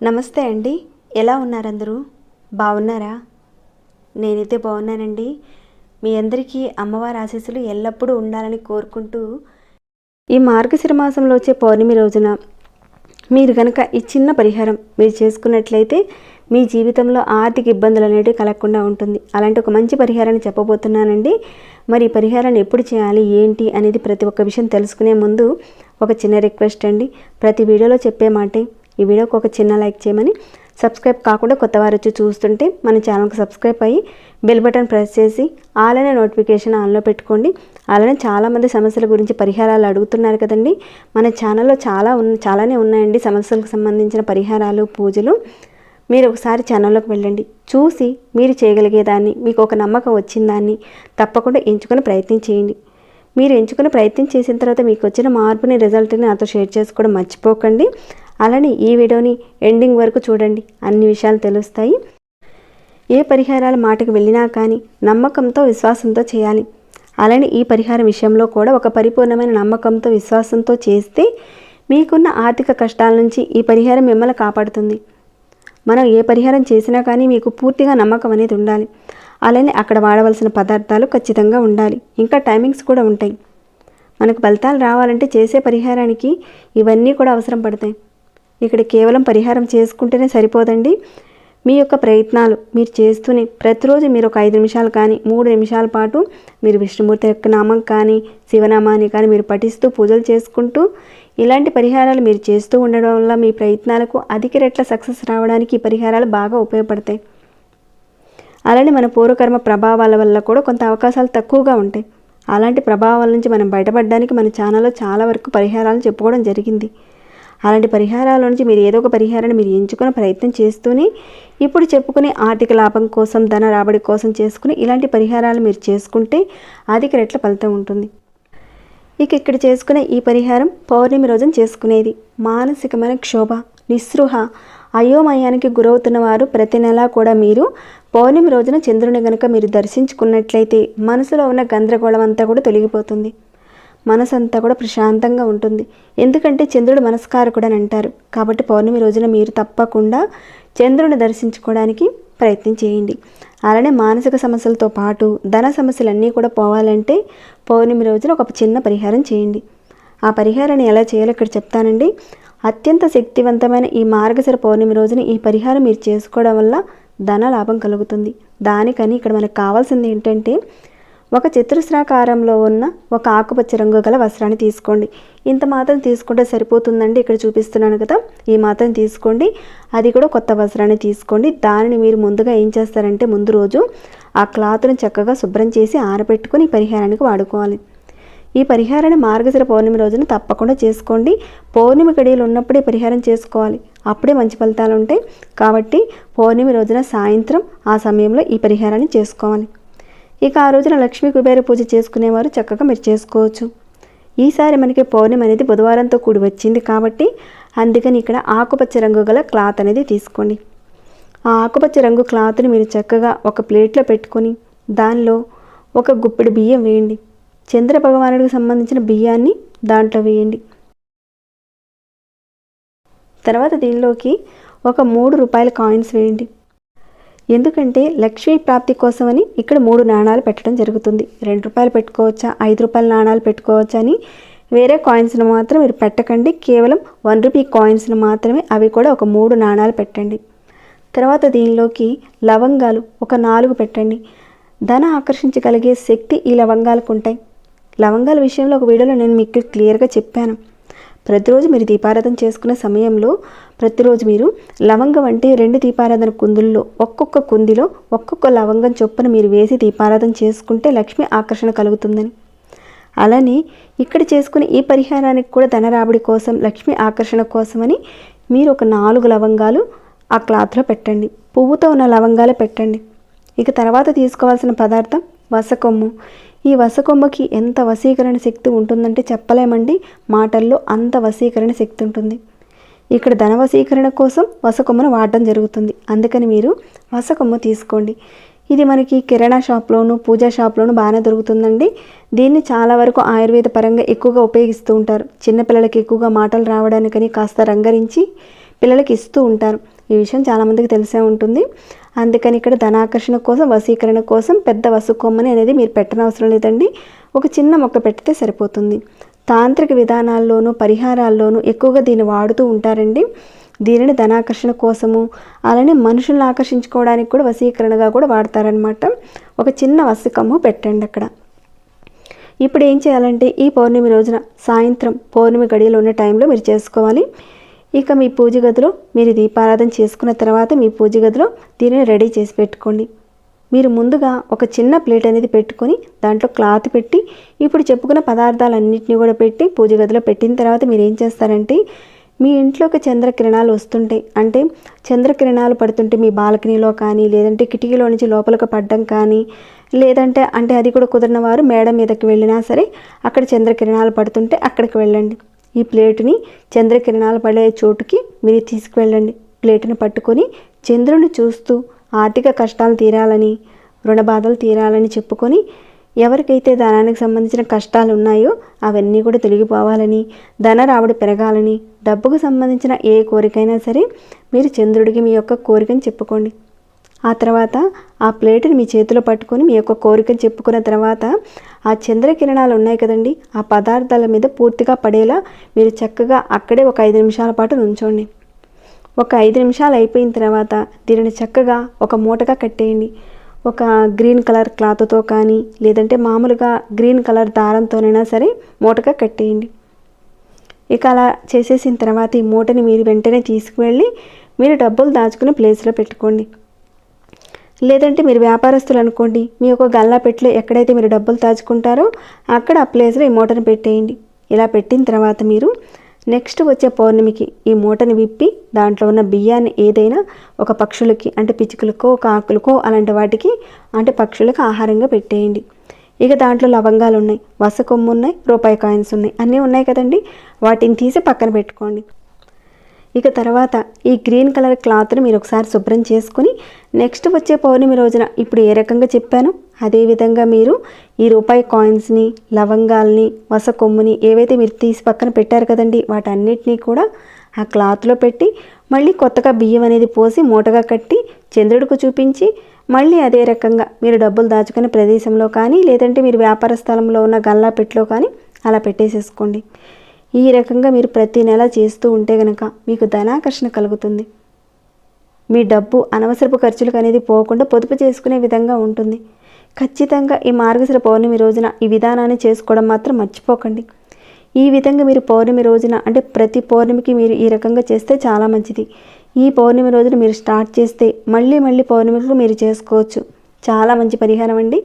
నమస్తే అండి. ఎలా ఉన్నారు అందరూ బాగున్నారా? నేనైతే బాగున్నానండి. మీ అందరికీ అమ్మవారి ఆశీస్సులు ఎల్లప్పుడూ ఉండాలని కోరుకుంటూ ఈ మార్గశిర మాసంలో వచ్చే పౌర్ణమి రోజున మీరు కనుక ఈ చిన్న పరిహారం మీరు చేసుకున్నట్లయితే మీ జీవితంలో ఆర్థిక ఇబ్బందులు అనేటివి కలగకుండా ఉంటుంది. అలాంటి ఒక మంచి పరిహారాన్ని చెప్పబోతున్నానండి. మరి పరిహారాన్ని ఎప్పుడు చేయాలి? ఏంటి? అనేది ప్రతి ఒక్క విషయం తెలుసుకునే ముందు ఒక చిన్న రిక్వెస్ట్ అండి. ప్రతి వీడియోలో చెప్పే మాటే. ఈ వీడియోకి ఒక చిన్న లైక్ చేయమని. సబ్స్క్రైబ్ కాకుండా కొత్త వారు వచ్చి చూస్తుంటే మన ఛానల్కి సబ్స్క్రైబ్ అయ్యి బెల్ బటన్ ప్రెస్ చేసి అలానే నోటిఫికేషన్ ఆన్లో పెట్టుకోండి. అలానే చాలామంది సమస్యల గురించి పరిహారాలు అడుగుతున్నారు కదండి. మన ఛానల్లో చాలా ఉన్న చాలానే ఉన్నాయండి. సమస్యలకు సంబంధించిన పరిహారాలు పూజలు. మీరు ఒకసారి ఛానల్లోకి వెళ్ళండి. చూసి మీరు చేయగలిగేదాన్ని మీకు ఒక నమ్మకం వచ్చిందాన్ని తప్పకుండా ఎంచుకుని ప్రయత్నం చేయండి. మీరు ఎంచుకుని ప్రయత్నం చేసిన తర్వాత మీకు వచ్చిన మార్పుని రిజల్ట్ని నాతో షేర్ చేసుకోవడం మర్చిపోకండి. అలానే ఈ వీడియోని ఎండింగ్ వరకు చూడండి. అన్ని విషయాలు తెలుస్తాయి. ఏ పరిహారాల మాటకు వెళ్ళినా కానీ నమ్మకంతో విశ్వాసంతో చేయాలి. అలానే ఈ పరిహారం విషయంలో కూడా ఒక పరిపూర్ణమైన నమ్మకంతో విశ్వాసంతో చేస్తే మీకున్న ఆర్థిక కష్టాల నుంచి ఈ పరిహారం మిమ్మల్ని కాపాడుతుంది. మనం ఏ పరిహారం చేసినా కానీ మీకు పూర్తిగా నమ్మకం అనేది ఉండాలి. అలానే అక్కడ వాడవలసిన పదార్థాలు ఖచ్చితంగా ఉండాలి. ఇంకా టైమింగ్స్ కూడా ఉంటాయి. మనకు ఫలితాలు రావాలంటే చేసే పరిహారానికి ఇవన్నీ కూడా అవసరం పడతాయి. ఇక్కడ కేవలం పరిహారం చేసుకుంటేనే సరిపోదండి. మీ యొక్క ప్రయత్నాలు మీరు చేస్తూనే ప్రతిరోజు మీరు ఒక ఐదు నిమిషాలు కానీ మూడు నిమిషాల పాటు మీరు విష్ణుమూర్తి యొక్క నామం కానీ శివనామాన్ని కానీ మీరు పఠిస్తూ పూజలు చేసుకుంటూ ఇలాంటి పరిహారాలు మీరు చేస్తూ ఉండడం వల్ల మీ ప్రయత్నాలకు అధిక రెట్ల సక్సెస్ రావడానికి ఈ పరిహారాలు బాగా ఉపయోగపడతాయి. అలానే మన పూర్వకర్మ ప్రభావాల వల్ల కూడా కొంత అవకాశాలు తక్కువగా ఉంటాయి. అలాంటి ప్రభావాల నుంచి మనం బయటపడడానికి మన ఛానల్లో చాలా వరకు పరిహారాలు చెప్పుకోవడం జరిగింది. అలాంటి పరిహారాల నుంచి మీరు ఏదో ఒక పరిహారాన్ని మీరు ఎంచుకునే ప్రయత్నం చేస్తూనే ఇప్పుడు చెప్పుకునే ఆర్థిక లాభం కోసం ధన రాబడి కోసం చేసుకుని ఇలాంటి పరిహారాలు మీరు చేసుకుంటే అధిక రెట్ల ఫలితం ఉంటుంది. ఇక ఇక్కడ చేసుకునే ఈ పరిహారం పౌర్ణమి రోజున చేసుకునేది. మానసికమైన క్షోభ నిస్పృహ అయోమయానికి గురవుతున్న వారు ప్రతి నెలా కూడా మీరు పౌర్ణమి రోజున చంద్రుని గనుక మీరు దర్శించుకున్నట్లయితే మనసులో ఉన్న గందరగోళం అంతా కూడా తొలగిపోతుంది. మనసంతా కూడా ప్రశాంతంగా ఉంటుంది. ఎందుకంటే చంద్రుడు మనస్కారకుడు అని అంటారు. కాబట్టి పౌర్ణమి రోజున మీరు తప్పకుండా చంద్రుని దర్శించుకోవడానికి ప్రయత్నం చేయండి. అలానే మానసిక సమస్యలతో పాటు ధన సమస్యలన్నీ కూడా పోవాలంటే పౌర్ణమి రోజున ఒక చిన్న పరిహారం చేయండి. ఆ పరిహారాన్ని ఎలా చేయాలో ఇక్కడ చెప్తానండి. అత్యంత శక్తివంతమైన ఈ మార్గశిర పౌర్ణమి రోజున ఈ పరిహారం మీరు చేసుకోవడం వల్ల ధన లాభం కలుగుతుంది. దానికని ఇక్కడ మనకు కావాల్సింది ఏంటంటే ఒక చతురస్రాకారంలో ఉన్న ఒక ఆకుపచ్చ రంగు గల వస్త్రాన్ని తీసుకోండి. ఇంత మాత్రం తీసుకుంటే సరిపోతుందండి. ఇక్కడ చూపిస్తున్నాను కదా. ఈ మాత్రం తీసుకోండి. అది కూడా కొత్త వస్త్రాన్ని తీసుకోండి. దానిని మీరు ముందుగా ఏం చేస్తారంటే ముందు రోజు ఆ క్లాత్ను చక్కగా శుభ్రం చేసి ఆరబెట్టుకుని పరిహారానికి వాడుకోవాలి. ఈ పరిహారాన్ని మార్గశిర పౌర్ణమి రోజున తప్పకుండా చేసుకోండి. పౌర్ణమి గడియలు ఉన్నప్పుడే పరిహారం చేసుకోవాలి. అప్పుడే మంచి ఫలితాలు ఉంటాయి. కాబట్టి పౌర్ణమి రోజున సాయంత్రం ఆ సమయంలో ఈ పరిహారాన్ని చేసుకోవాలి. ఇక ఆ రోజున లక్ష్మీ కుబేర పూజ చేసుకునేవారు చక్కగా మీరు చేసుకోవచ్చు. ఈసారి మనకి పౌర్ణమి అనేది బుధవారంతో కూడి వచ్చింది కాబట్టి అందుకని ఇక్కడ ఆకుపచ్చ రంగు గల క్లాత్ అనేది తీసుకోండి. ఆ ఆకుపచ్చ రంగు క్లాత్ని మీరు చక్కగా ఒక ప్లేట్లో పెట్టుకొని దానిలో ఒక గుప్పెడు బియ్యం వేయండి. చంద్ర భగవానుడికి సంబంధించిన బియ్యాన్ని దాంట్లో వేయండి. తర్వాత దీనిలోకి ఒక మూడు రూపాయల కాయిన్స్ వేయండి. ఎందుకంటే లక్ష్మీ ప్రాప్తి కోసమని ఇక్కడ మూడు నాణాలు పెట్టడం జరుగుతుంది. రెండు రూపాయలు పెట్టుకోవచ్చా? ఐదు రూపాయల నాణాలు పెట్టుకోవచ్చా అని వేరే కాయిన్స్ను మాత్రం మీరు పెట్టకండి. కేవలం వన్ రూపీ కాయిన్స్ను మాత్రమే అవి కూడా ఒక మూడు నాణాలు పెట్టండి. తర్వాత దీనిలోకి లవంగాలు ఒక నాలుగు పెట్టండి. ధన ఆకర్షించగలిగే శక్తి ఈ లవంగాలకు ఉంటాయి. లవంగాల విషయంలో ఒక వీడియోలో నేను మీకు క్లియర్గా చెప్పాను. ప్రతిరోజు మీరు దీపారాధన చేసుకునే సమయంలో ప్రతిరోజు మీరు లవంగం అంటే రెండు దీపారాధన కుందుల్లో ఒక్కొక్క కుందిలో ఒక్కొక్క లవంగం చొప్పున మీరు వేసి దీపారాధన చేసుకుంటే లక్ష్మి ఆకర్షణ కలుగుతుందని. అలానే ఇక్కడ చేసుకునే ఈ పరిహారానికి కూడా ధన రాబడి కోసం లక్ష్మి ఆకర్షణ కోసమని మీరు ఒక నాలుగు లవంగాలు ఆ క్లాత్లో పెట్టండి. పువ్వుతో ఉన్న లవంగాలు పెట్టండి. ఇక తర్వాత తీసుకోవాల్సిన పదార్థం వసకొమ్ము. ఈ వసకొమ్మకి ఎంత వశీకరణ శక్తి ఉంటుందంటే చెప్పలేమండి. మాటల్లో అంత వశీకరణ శక్తి ఉంటుంది. ఇక్కడ ధన వశీకరణ కోసం వసకొమ్మను వాడడం జరుగుతుంది. అందుకని మీరు వసకొమ్మ తీసుకోండి. ఇది మనకి కిరాణా షాప్లోను పూజా షాప్లోను బాగానే దొరుకుతుందండి. దీన్ని చాలా వరకు ఆయుర్వేద పరంగా ఎక్కువగా ఉపయోగిస్తూ ఉంటారు. చిన్నపిల్లలకి ఎక్కువగా మాటలు రావడానికని కాస్త రంగరించి పిల్లలకి ఇస్తూ ఉంటారు. ఈ విషయం చాలామందికి తెలిసే ఉంటుంది. అందుకని ఇక్కడ ధనాకర్షణ కోసం వశీకరణ కోసం పెద్ద వసుకొమ్మని అనేది మీరు పెట్టనవసరం లేదండి. ఒక చిన్న మొక్క పెడితే సరిపోతుంది. తాంత్రిక విధానాల్లోనూ పరిహారాల్లోనూ ఎక్కువగా దీన్ని వాడుతూ ఉంటారండి. దీనిని ధనాకర్షణ కోసము అలానే మనుషులను ఆకర్షించుకోవడానికి కూడా వశీకరణగా కూడా వాడతారనమాట ఒక చిన్న వసికమ్ము పెట్టండి అక్కడ. ఇప్పుడు ఏం చేయాలంటే ఈ పౌర్ణమి రోజున సాయంత్రం పౌర్ణమి గడియలో ఉన్న టైంలో మీరు చేసుకోవాలి. ఇక మీ పూజ గదిలో మీరు దీపారాధన చేసుకున్న తర్వాత మీ పూజ గదిలో దీనిని రెడీ చేసి పెట్టుకోండి. మీరు ముందుగా ఒక చిన్న ప్లేట్ అనేది పెట్టుకొని దాంట్లో క్లాత్ పెట్టి ఇప్పుడు చెప్పుకున్న పదార్థాలన్నింటినీ కూడా పెట్టి పూజ గదిలో పెట్టిన తర్వాత మీరు ఏం చేస్తారంటే మీ ఇంట్లోకి చంద్రకిరణాలు వస్తుంటాయి. అంటే చంద్రకిరణాలు పడుతుంటే మీ బాల్కనీలో కానీ లేదంటే కిటికీలో నుంచి లోపలికి పడ్డం కానీ లేదంటే అంటే అది కూడా కుదిరిన వారు మేడ మీదకి వెళ్ళినా సరే అక్కడ చంద్రకిరణాలు పడుతుంటే అక్కడికి వెళ్ళండి. ఈ ప్లేటుని చంద్రకిరణాలు పడే చోటుకి మీరు తీసుకువెళ్ళండి. ప్లేటుని పట్టుకొని చంద్రుని చూస్తూ ఆర్థిక కష్టాలు తీరాలని రుణబాధలు తీరాలని చెప్పుకొని ఎవరికైతే ధనానికి సంబంధించిన కష్టాలు ఉన్నాయో అవన్నీ కూడా తొలగిపోవాలని ధన రాబడి పెరగాలని డబ్బుకు సంబంధించిన ఏ కోరికైనా సరే మీరు చంద్రుడికి మీ యొక్క కోరికను చెప్పుకోండి. ఆ తర్వాత ఆ ప్లేటుని మీ చేతిలో పట్టుకొని మీ యొక్క కోరికను చెప్పుకున్న తర్వాత ఆ చంద్రకిరణాలు ఉన్నాయి కదండి ఆ పదార్థాల మీద పూర్తిగా పడేలా మీరు చక్కగా అక్కడే ఒక ఐదు నిమిషాల పాటు నుంచోండి. ఒక ఐదు నిమిషాలు అయిపోయిన తర్వాత దీనిని చక్కగా ఒక మూటగా కట్టేయండి. ఒక గ్రీన్ కలర్ క్లాత్తో కానీ లేదంటే మామూలుగా గ్రీన్ కలర్ దారంతోనైనా సరే మూటగా కట్టేయండి. ఇక అలా చేసేసిన తర్వాత ఈ మూటని మీరు వెంటనే తీసుకువెళ్ళి మీరు డబ్బులు దాచుకునే ప్లేస్లో పెట్టుకోండి. లేదంటే మీరు వ్యాపారస్తులు అనుకోండి. మీ యొక్క గల్లా పెట్లో ఎక్కడైతే మీరు డబ్బులు దాచుకుంటారో అక్కడ ఆ ప్లేస్లో ఈ మూటను పెట్టేయండి. ఇలా పెట్టిన తర్వాత మీరు నెక్స్ట్ వచ్చే పౌర్ణమికి ఈ మూటని విప్పి దాంట్లో ఉన్న బియ్యాన్ని ఏదైనా ఒక పక్షులకి అంటే పిచ్చుకలకో కాకులకో అలాంటి వాటికి అంటే పక్షులకు ఆహారంగా పెట్టేయండి. ఇక దాంట్లో లవంగాలు ఉన్నాయి వస కొమ్ము ఉన్నాయి రూపాయి కాయిన్స్ ఉన్నాయి. అన్నీ ఉన్నాయి కదండి. వాటిని తీసి పక్కన పెట్టుకోండి. ఇక తర్వాత ఈ గ్రీన్ కలర్ క్లాత్ని మీరు ఒకసారి శుభ్రం చేసుకుని నెక్స్ట్ వచ్చే పౌర్ణమి రోజున ఇప్పుడు ఏ రకంగా చెప్పానో? అదేవిధంగా మీరు ఈ రూపాయి కాయిన్స్ని లవంగాల్ని వస కొమ్ముని ఏవైతే మీరు తీసి పక్కన పెట్టారు కదండి వాటన్నిటినీ కూడా ఆ క్లాత్లో పెట్టి మళ్ళీ కొత్తగా బియ్యం అనేది పోసి మూటగా కట్టి చంద్రుడికి చూపించి మళ్ళీ అదే రకంగా మీరు డబ్బులు దాచుకునే ప్రదేశంలో కానీ లేదంటే మీరు వ్యాపార స్థలంలో ఉన్న గల్లా పెట్లో కానీ అలా పెట్టేసేసుకోండి. ఈ రకంగా మీరు ప్రతి నెల చేస్తూ ఉంటే గనక మీకు ధనాకర్షణ కలుగుతుంది. మీ డబ్బు అనవసరపు ఖర్చులకు అనేది పోకుండా పొదుపు చేసుకునే విధంగా ఉంటుంది. ఖచ్చితంగా ఈ మార్గశిర పౌర్ణమి రోజున ఈ విధానాన్ని చేసుకోవడం మాత్రం మర్చిపోకండి. ఈ విధంగా మీరు పౌర్ణమి రోజున అంటే ప్రతి పౌర్ణమికి మీరు ఈ రకంగా చేస్తే చాలా మంచిది. ఈ పౌర్ణమి రోజున మీరు స్టార్ట్ చేస్తే మళ్ళీ మళ్ళీ పౌర్ణమికి మీరు చేసుకోవచ్చు. చాలా మంచి పరిహారం అండి.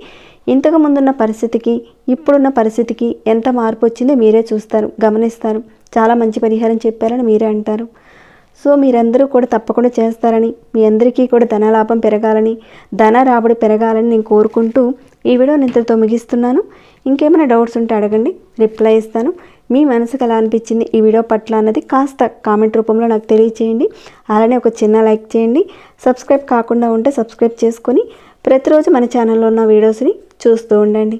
ఇంతకు ముందున్న పరిస్థితికి ఇప్పుడున్న పరిస్థితికి ఎంత మార్పు వచ్చిందో మీరే చూస్తారు గమనిస్తారు. చాలా మంచి పరిహారం చెప్పారని మీరే అంటారు. సో మీరందరూ కూడా తప్పకుండా చేస్తారని మీ అందరికీ కూడా ధనలాభం పెరగాలని ధన రాబడి పెరగాలని నేను కోరుకుంటూ ఈ వీడియో ఇంతటితో ముగిస్తున్నాను. ఇంకేమైనా డౌట్స్ ఉంటే అడగండి రిప్లై ఇస్తాను. మీ మనసుకు ఎలా అనిపించింది ఈ వీడియో పట్ల అన్నది కాస్త కామెంట్ రూపంలో నాకు తెలియచేయండి. అలానే ఒక చిన్న లైక్ చేయండి. సబ్స్క్రైబ్ కాకుండా ఉంటే సబ్స్క్రైబ్ చేసుకొని ప్రతిరోజు మన ఛానల్లో ఉన్న వీడియోస్ని చూస్తూ ఉండండి.